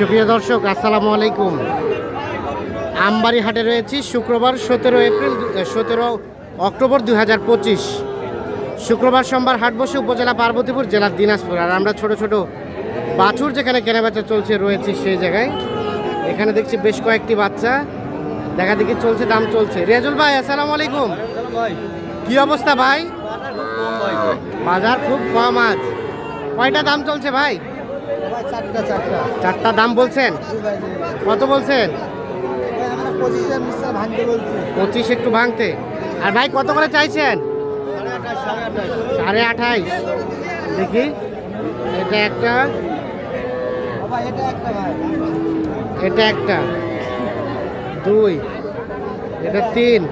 সুপ্রিয় দর্শক, আসসালামু আলাইকুম। আমবাড়ি হাটে রয়েছি শুক্রবার সতেরো এপ্রিল সতেরো অক্টোবর দুই হাজার পঁচিশ। শুক্রবার সোমবার হাট বসে উপজেলা পার্বতীপুর জেলার দিনাজপুর। আর আমরা ছোট ছোট বাছুর যেখানে কেনাবেচা চলছে, রয়েছি সেই জায়গায়। এখানে দেখছি বেশ কয়েকটি বাচ্চা। দেখা দেখি চলছে, দাম চলছে। রেজুল ভাই, আসসালামু আলাইকুম। কি অবস্থা ভাই? বাজার খুব কম আজ। কয়টা দাম চলছে ভাই? চারটা দাম বলছেন? কত বলছেন? পঁচিশ একটু ভাঙতে। আর ভাই, কত করে চাইছেন? সাড়ে আঠাইশ। দেখি। এটা একটা। এটা একটা। দুই। এটা তিন।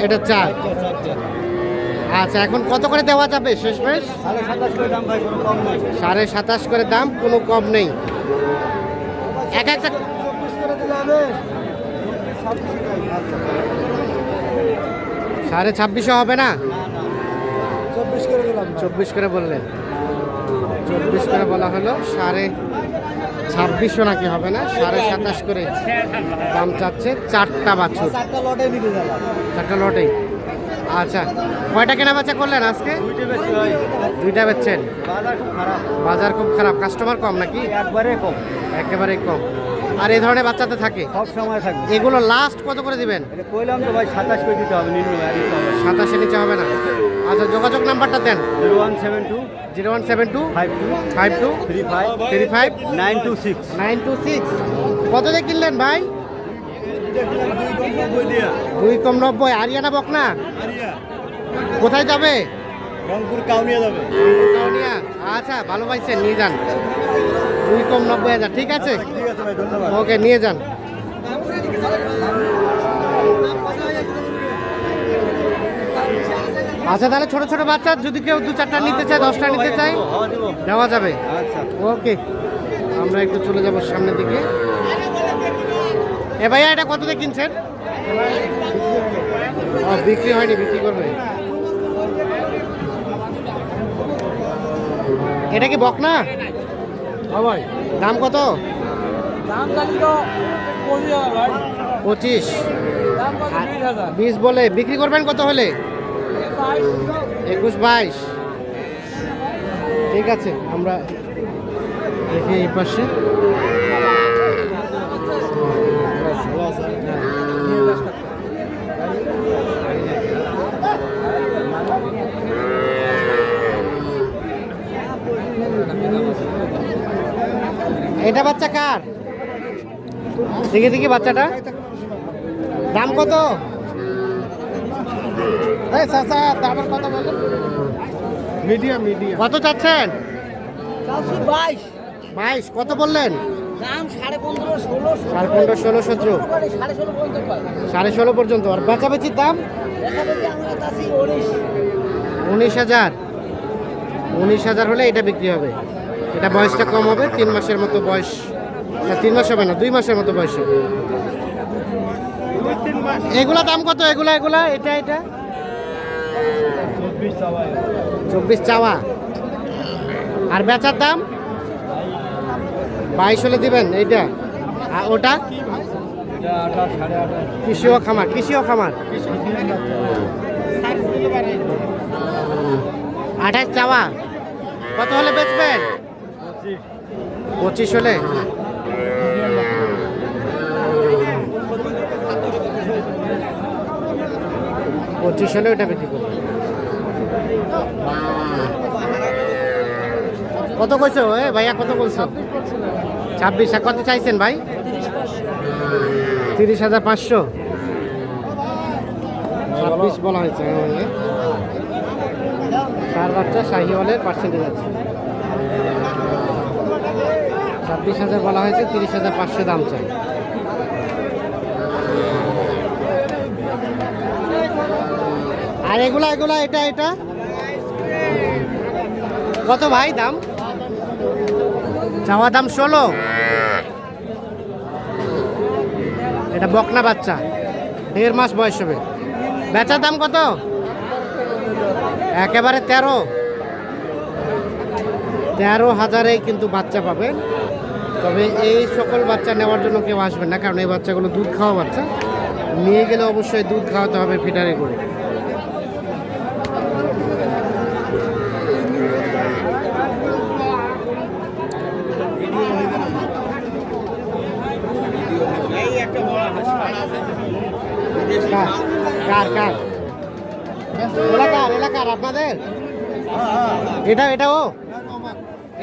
এটা চার। আচ্ছা এখন কত করে দেওয়া যাবে কম নাই। সাড়ে সাতাশ করে দাম কোনো কম নেই। এক একটা ছাব্বিশ সাড়ে ছাব্বিশও হবে না? চব্বিশ করে দিলাম চব্বিশ করে বললেন চব্বিশ করে বলা হলো সাড়ে ছাব্বিশশো নাকি হবে না? সাড়ে সাতাশ করে দাম চাচ্ছে চারটা বাছুর। চারটা লটে চারটা লটেই। আচ্ছা কয়টা কেনা বেচা করলেন আজকে? দুইটা বেচছেন। বাজার খুব খারাপ। বাজার খুব খারাপ। কাস্টমার কম নাকি? একবারে কম। একেবারে কম। আর এই ধরনের বাচ্চাতে থাকে? সব সময় থাকবে এগুলো লাস্ট কত করে দিবেন? এটা কইলাম তো ভাই সাতাশ করে দিতে হবে নিম্ন আর দিতে হবে সাতাশে নিচে হবে না। আচ্ছা যোগাযোগ নাম্বারটা দেন। Zero one seven two zero one seven two five two five two three five three five nine two six. Nine two six. কত দিয়ে কিনলেন ভাই? দুই কম নব্বই আরিয়ানা বকনা? কোথায় যাবে? রংপুর কাউনিয়া যাবে। কাউনিয়া? আচ্ছা ভালো পাইছেন নিয়ে যান। দুই কম নব্বই হাজার ঠিক আছে? ধন্যবাদ। ওকে নিয়ে যান। আচ্ছা তাহলে ছোট ছোট বাচ্চা যদি কেউ দু চারটা নিতে চায় দশটা নিতে চায় দেওয়া যাবে। আচ্ছা। ওকে আমরা একটু চলে যাব সামনের দিকে। এ ভাইয়া এটা কত দিয়ে কিনছেন বিক্রি হয়নি বিক্রি করবে। এটা কি বক না? ভাই। দাম কত? দাম পঁচিশ কত? বিশ বলে। বিক্রি করবেন কত হলে? একুশ বাইশ। ঠিক আছে আমরা দেখি এই পাশে। এটা বাচ্চা কার? দেখি দেখি বাচ্চাটা। দাম কত? দামের বলেন। Medium medium. কত চাচ্ছেন? বাইশ। বাইশ কত বললেন? দাম সাড়ে পনেরো ষোলো সাড়ে পনেরো ষোলো সতেরো। সাড়ে ষোলো পর্যন্ত পাই সাড়ে ষোলো পর্যন্ত। আর বেচাবেচির দাম? উনিশ হাজার। উনিশ হাজার হলে এটা বিক্রি হবে। এটা বয়সটা কম হবে, তিন মাসের মতো বয়স। না তিন মাস হবে না, দুই মাসের মতো বয়স হবে। এগুলা দাম কত? এগুলা এগুলা, এটা এটা? চব্বিশ চাওয়া। আর বেচার দাম? বাইশ হলে দিবেন, এইটা? আর ওটা? কৃষিও খামার কৃষিও খামার। আঠাশ চাওয়া। কত হলে বেচবেন? পঁচিশ হলে? পঁচিশ হলে ওটা বিক্রি করবে। কত কইছো? এ ভাইয়া, কত বলছো? ছাব্বিশ কত চাইছেন ভাই? তিরিশ হাজার পাঁচশো। ছাব্বিশ বলা হয়েছে। চার বাচ্চা শাহিওয়ালের পার্সেন্টেজ আছে। ছাব্বিশ হাজার বলা হয়েছে, তিরিশ হাজার পাঁচশো দাম চাই। আর এগুলা এগুলা, এটা এটা? কত ভাই দাম? চাওয়া দাম ষোলো। এটা বকনা বাচ্চা, দেড় মাস বয়স হবে। বেচার দাম কত? একেবারে তেরো। তেরো হাজারেই কিন্তু বাচ্চা পাবেন। তবে এই সকল বাচ্চা নেওয়ার জন্য কেউ আসবেন না, কারণ এই বাচ্চাগুলো দুধ খাওয়া বাচ্চা। নিয়ে গেলে অবশ্যই দুধ খাওয়াতে হবে ফিটারে করে। কার কার আপনাদের? এটা এটা ও?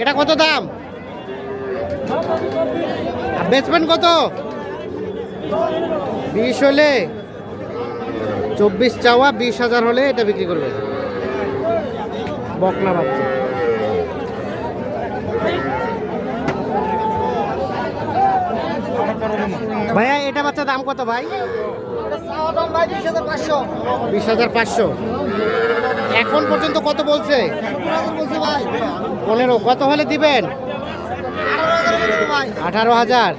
এটা কত দাম? বেচবেন কত? বিশ হলে, চব্বিশ চাওয়া, বিশ হাজার হলে এটা বিক্রি করবে। বকনা বাচ্চা। ভাইয়া, এটা বাচ্চা দাম কত ভাই? বিশ হাজার পাঁচশো। এখন পর্যন্ত কত বলছে? পনেরো। কত হলে দিবেন? আঠারো হাজার।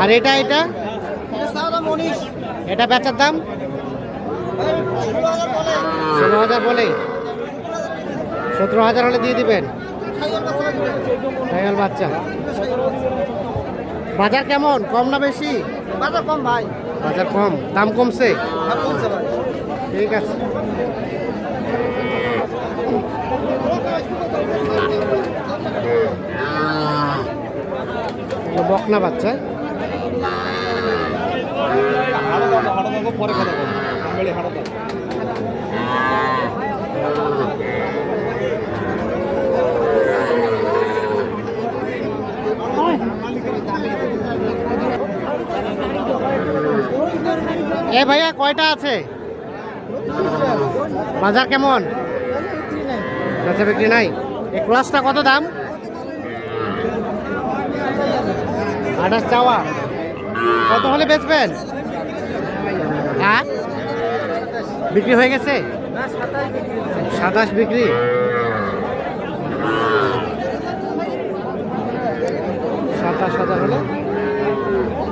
আর এটা এটা? এটা বেচার দাম? ষোলো হাজার বলে। সতেরো হাজার হলে দিয়ে দিবেন। সাইকেল বাচ্চা। বাজার কেমন? কম না বেশি? বাজার কম ভাই। বাজার কম। দাম কমছে? ঠিক আছে। বকনা বাচ্চা। এ ভাইয়া কয়টা আছে? বাজার কেমন? বিক্রি নাই। এই ক্লাসটা কত দাম? আঠাশ চাওয়া। কত হলে বেচবেন? হ্যাঁ? বিক্রি হয়ে গেছে? সাতাশ বিক্রি। সাতাশ হাজার হলে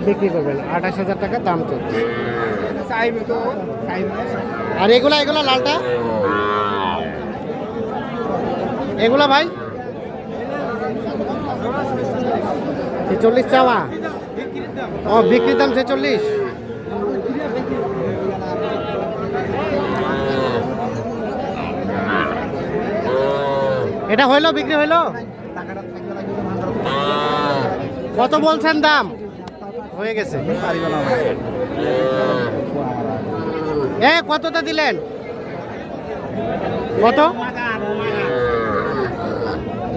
বিক্রি করবেন। আঠাশ হাজার টাকা দাম চলছে। আর এগুলা এগুলা লালটা? এগুলা ভাই? ছেচল্লিশ চাওয়া। ও, বিক্রির দাম ছেচল্লিশ। এটা হইল, বিক্রি হইল? কত বলছেন দাম? হয়ে গেছে। এ, কতটা দিলেন? কত?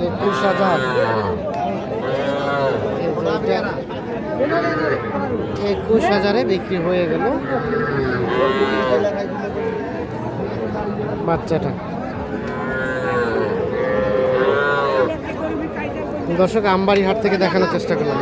একুশ হাজার। একুশ হাজারে বিক্রি হয়ে গেল। বাচ্চাটা। দর্শক আমবাড়ি হাট থেকে দেখানোর চেষ্টা করলাম।